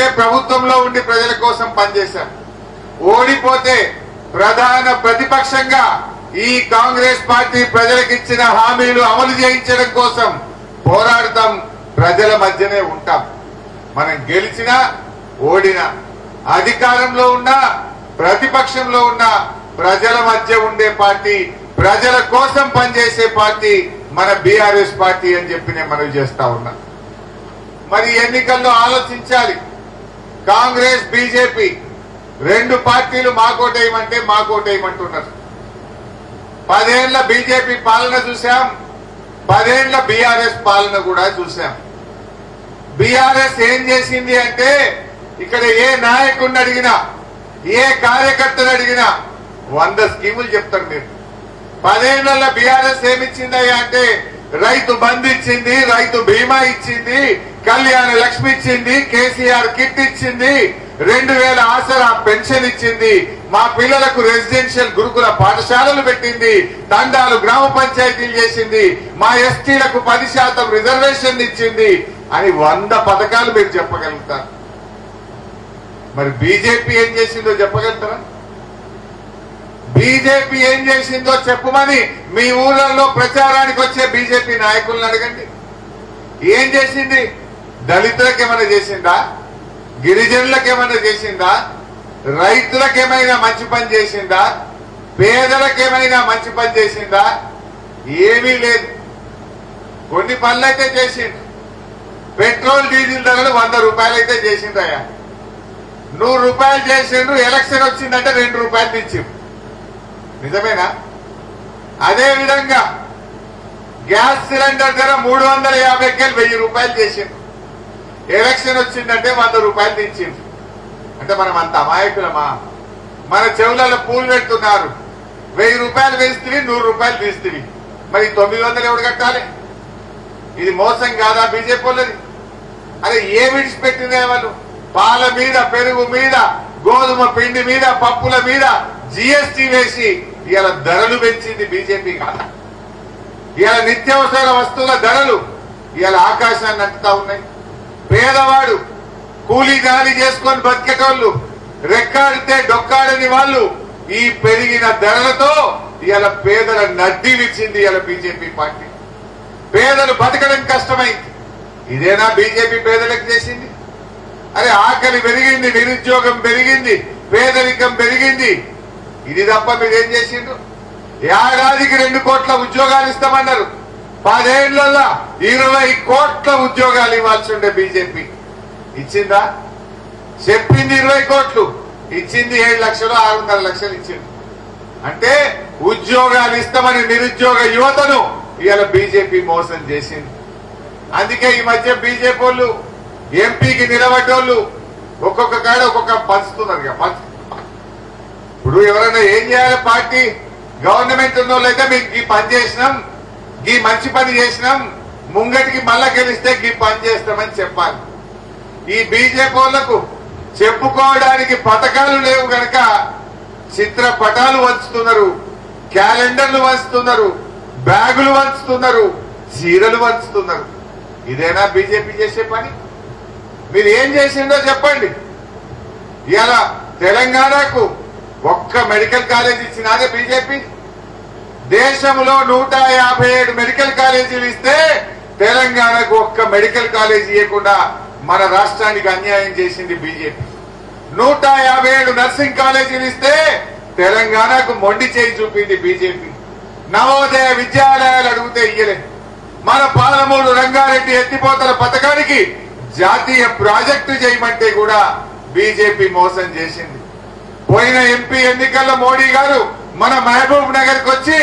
గెలిస్తే ప్రభుత్వంలో ఉండి ప్రజల కోసం పనిచేశాం. ఓడిపోతే ప్రధాన ప్రతిపక్షంగా ఈ కాంగ్రెస్ పార్టీ ప్రజలకు ఇచ్చిన హామీలు అమలు చేయించడం కోసం పోరాడతాం. ప్రజల మధ్యనే ఉంటాం. మనం గెలిచినా ఓడినా అధికారంలో ఉన్నా ప్రతిపక్షంలో ఉన్న ప్రజల మధ్య ఉండే పార్టీ ప్రజల కోసం పనిచేసే పార్టీ మన బీఆర్ఎస్ పార్టీ అని చెప్పి నేను మనవి చేస్తా ఉన్నా. మరి ఎన్నికల్లో ఆలోచించాలి. కాంగ్రెస్ బీజేపీ రెండు పార్టీలు మాకోటేయమంటే మాకోటేయమంటున్నారు. పదేళ్ళ బీజేపీ పాలన చూశాం పదేళ్ళ బీఆర్ఎస్ పాలన కూడా చూశాం. బీఆర్ఎస్ ఏం చేసింది అంటే ఇక్కడ ఏ నాయకుడిని అడిగినా ఏ కార్యకర్తను అడిగినా వంద స్కీములు చెప్తారు మీరు పదేళ్ళ బీఆర్ఎస్ ఏమిచ్చిందయ్యా అంటే రైతు బంద్ ఇచ్చింది రైతు బీమా ఇచ్చింది కళ్యాణ లక్ష్మి ఇచ్చింది కేసీఆర్ కిట్ ఇచ్చింది రెండు వేల ఆసరా పెన్షన్ ఇచ్చింది. మా పిల్లలకు రెసిడెన్షియల్ గురుకుల పాఠశాలలు పెట్టింది తండాలు గ్రామ పంచాయతీలు చేసింది మా ఎస్టీలకు పది శాతం రిజర్వేషన్ ఇచ్చింది అని వంద పథకాలు మీరు చెప్పగలుగుతారు? మరి బీజేపీ ఏం చేసిందో చెప్పగలుగుతారా? బీజేపీ ఏం చేసిందో చెప్పమని మీ ఊళ్ళల్లో ప్రచారానికి వచ్చే బీజేపీ నాయకులను అడగండి. ఏం చేసింది? దళితులకు ఏమైనా చేసిందా? గిరిజనులకు ఏమైనా చేసిందా? రైతులకు ఏమైనా మంచి పని చేసిందా? పేదలకు ఏమైనా మంచి పని చేసిందా? ఏమీ లేదు. కొన్ని పనులు అయితే చేసిండు. పెట్రోల్ డీజిల్ ధరలు వంద రూపాయలు అయితే చేసిందయ్యా నూరు రూపాయలు చేసిండు ఎలక్షన్ వచ్చిందంటే రెండు రూపాయలు తెచ్చిండు నిజమేనా? అదే విధంగా గ్యాస్ సిలిండర్ ధర మూడు వందల యాభై వెయ్యి రూపాయలు చేసిండు. ఎలక్షన్ వచ్చిందంటే వంద రూపాయలు తెచ్చిండు అంటే మనం అంత అమాయకులమా? మన చెవులలో పూలు పెడుతున్నారు. వెయ్యి రూపాయలు వేస్తుంది నూరు రూపాయలు తీస్తుంది మరి తొమ్మిది వందలు ఎవడు కట్టాలి? ఇది మోసం కాదా బీజేపీ వాళ్ళది? అరే ఏ విడిచిపెట్టిందే వాళ్ళు? పాల మీద పెరుగు మీద గోధుమ పిండి మీద పప్పుల మీద జిఎస్టి వేసి ఇలా ధరలు పెంచింది బీజేపీ కాదు. ఇలా నిత్యావసర వస్తువుల ధరలు ఇలా ఆకాశాన్ని అంటుతా ఉన్నాయి. పేదవాడు కూలీ గాలి చేసుకొని బతికేటోళ్ళు రెక్కాడితే డొక్కాడని వాళ్ళు ఈ పెరిగిన ధరలతో ఇవాళ పేదల నడ్డి విచ్చింది ఇవాళ బీజేపీ పార్టీ. పేదలు బతకడం కష్టమైంది. ఇదేనా బీజేపీ పేదలకు చేసింది? అరే ఆకలి పెరిగింది నిరుద్యోగం పెరిగింది పేదరికం పెరిగింది. ఇది తప్ప మీరేం చేసిండ్రు? ఏడాదికి రెండు కోట్ల ఉద్యోగాలు ఇస్తామన్నారు. పదేళ్ళలో ఇరవై కోట్ల ఉద్యోగాలు ఇవ్వాల్సి ఉండే బీజేపీ. ఇచ్చిందా? చెప్పింది ఇరవై కోట్లు. ఇచ్చింది ఏడు లక్షలు ఆరున్నర లక్షలు ఇచ్చింది. అంటే ఉద్యోగాలు ఇస్తామని నిరుద్యోగ యువతను ఇవాళ బీజేపీ మోసం చేసింది. అందుకే ఈ మధ్య బీజేపీ వాళ్ళు ఎంపీకి నిలబడ్డోళ్ళు ఒక్కొక్క కాడ ఒక్కొక్క పంచుతున్నారు ఇక పంచు. ఇప్పుడు ఎవరైనా ఏం చేయాలి? పార్టీ గవర్నమెంట్ ఉన్న వాళ్ళైతే మీకు ఈ పని చేసినాం ఈ మంచి పని చేసినాం ముంగటికి మళ్ళా గెలిస్తే ఈ పని చేస్తామని చెప్పాలి. ఈ బీజేపీ చెప్పుకోవడానికి పథకాలు లేవు గనక చిత్రపటాలు వంచుతున్నారు క్యాలెండర్లు వంచుతున్నారు బ్యాగులు వంచుతున్నారు చీరలు వంచుతున్నారు. ఇదేనా బీజేపీ చేసే పని? మీరు ఏం చేసిందో చెప్పండి. ఇలా తెలంగాణకు ఒక్క మెడికల్ కాలేజ్ ఇచ్చినాదే బీజేపీ. దేశంలో నూట యాభై ఏడు మెడికల్ కాలేజీలు ఇస్తే తెలంగాణకు ఒక్క మెడికల్ కాలేజ్ ఇవ్వకుండా మన రాష్ట్రానికి అన్యాయం చేసింది బీజేపీ. నూట యాభై ఏడు నర్సింగ్ కాలేజీలు ఇస్తే తెలంగాణకు మొండి చేయి చూపింది బీజేపీ. నవోదయ విద్యాలయాలు అడిగితే ఇయ్యలే మన పాలమూరు రంగారెడ్డి ఎత్తిపోతల పథకానికి జాతీయ ప్రాజెక్టు చేయమంటే కూడా బీజేపీ మోసం చేసింది. పోయిన ఎంపీ ఎన్నికల్లో మోడీ గారు మన మహబూబ్ నగర్కి వచ్చి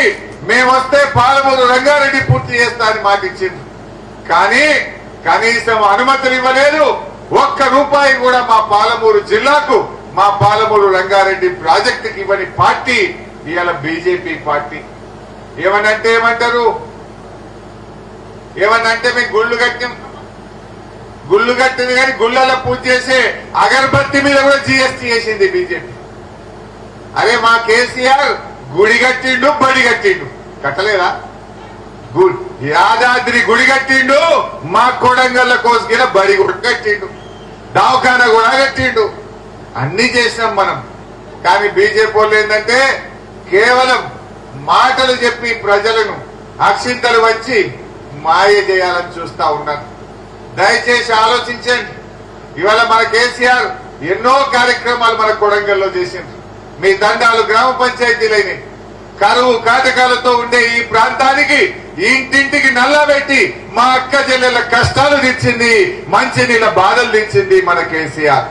మేమొస్తే పాలమూరు రంగారెడ్డి పూర్తి చేస్తా అని మాట ఇచ్చింది కానీ కనీసం అనుమతులు ఇవ్వలేదు. ఒక్క రూపాయి కూడా మా పాలమూరు జిల్లాకు మా పాలమూరు రంగారెడ్డి ప్రాజెక్టుకి ఇవ్వని పార్టీ ఇవాళ బీజేపీ పార్టీ. ఏమనంటే ఏమంటారు? ఏమనంటే మీకు గుళ్ళు కట్టాం గుళ్ళు కట్టింది కానీ గుళ్ళలో పూజ చేసే అగరబత్తి మీద కూడా జిఎస్టి చేసింది బీజేపీ. అరే మా కేసీఆర్ గుడి కట్టిండు బడి కట్టిండు. కట్టలేదా? గు- యాదాద్రి గుడి కట్టిండు మా కొడంగల్ల కోసుకిన బడి కూడా కట్టిండు. దవాఖాన కూడా కట్టిండు. అన్ని చేసినాం మనం. కానీ బీజేపీ వాళ్ళు ఏంటంటే కేవలం మాటలు చెప్పి ప్రజలను అక్షింతలు వచ్చి మాయ చేయాలని చూస్తా ఉన్నారు. దయచేసి ఆలోచించండి. ఇవాళ మన కేసీఆర్ ఎన్నో కార్యక్రమాలు మన కొడంగల్లో చేసిండ్రు మీ దండాలు గ్రామ పంచాయతీలైనవి. కరువు కాటకాలతో ఉండే ఈ ప్రాంతానికి ఇంటింటికి నల్లబెట్టి మా అక్క చెల్లెల కష్టాలు తెచ్చింది మంచి నీళ్ళ బాధలు తెచ్చింది మన కేసీఆర్.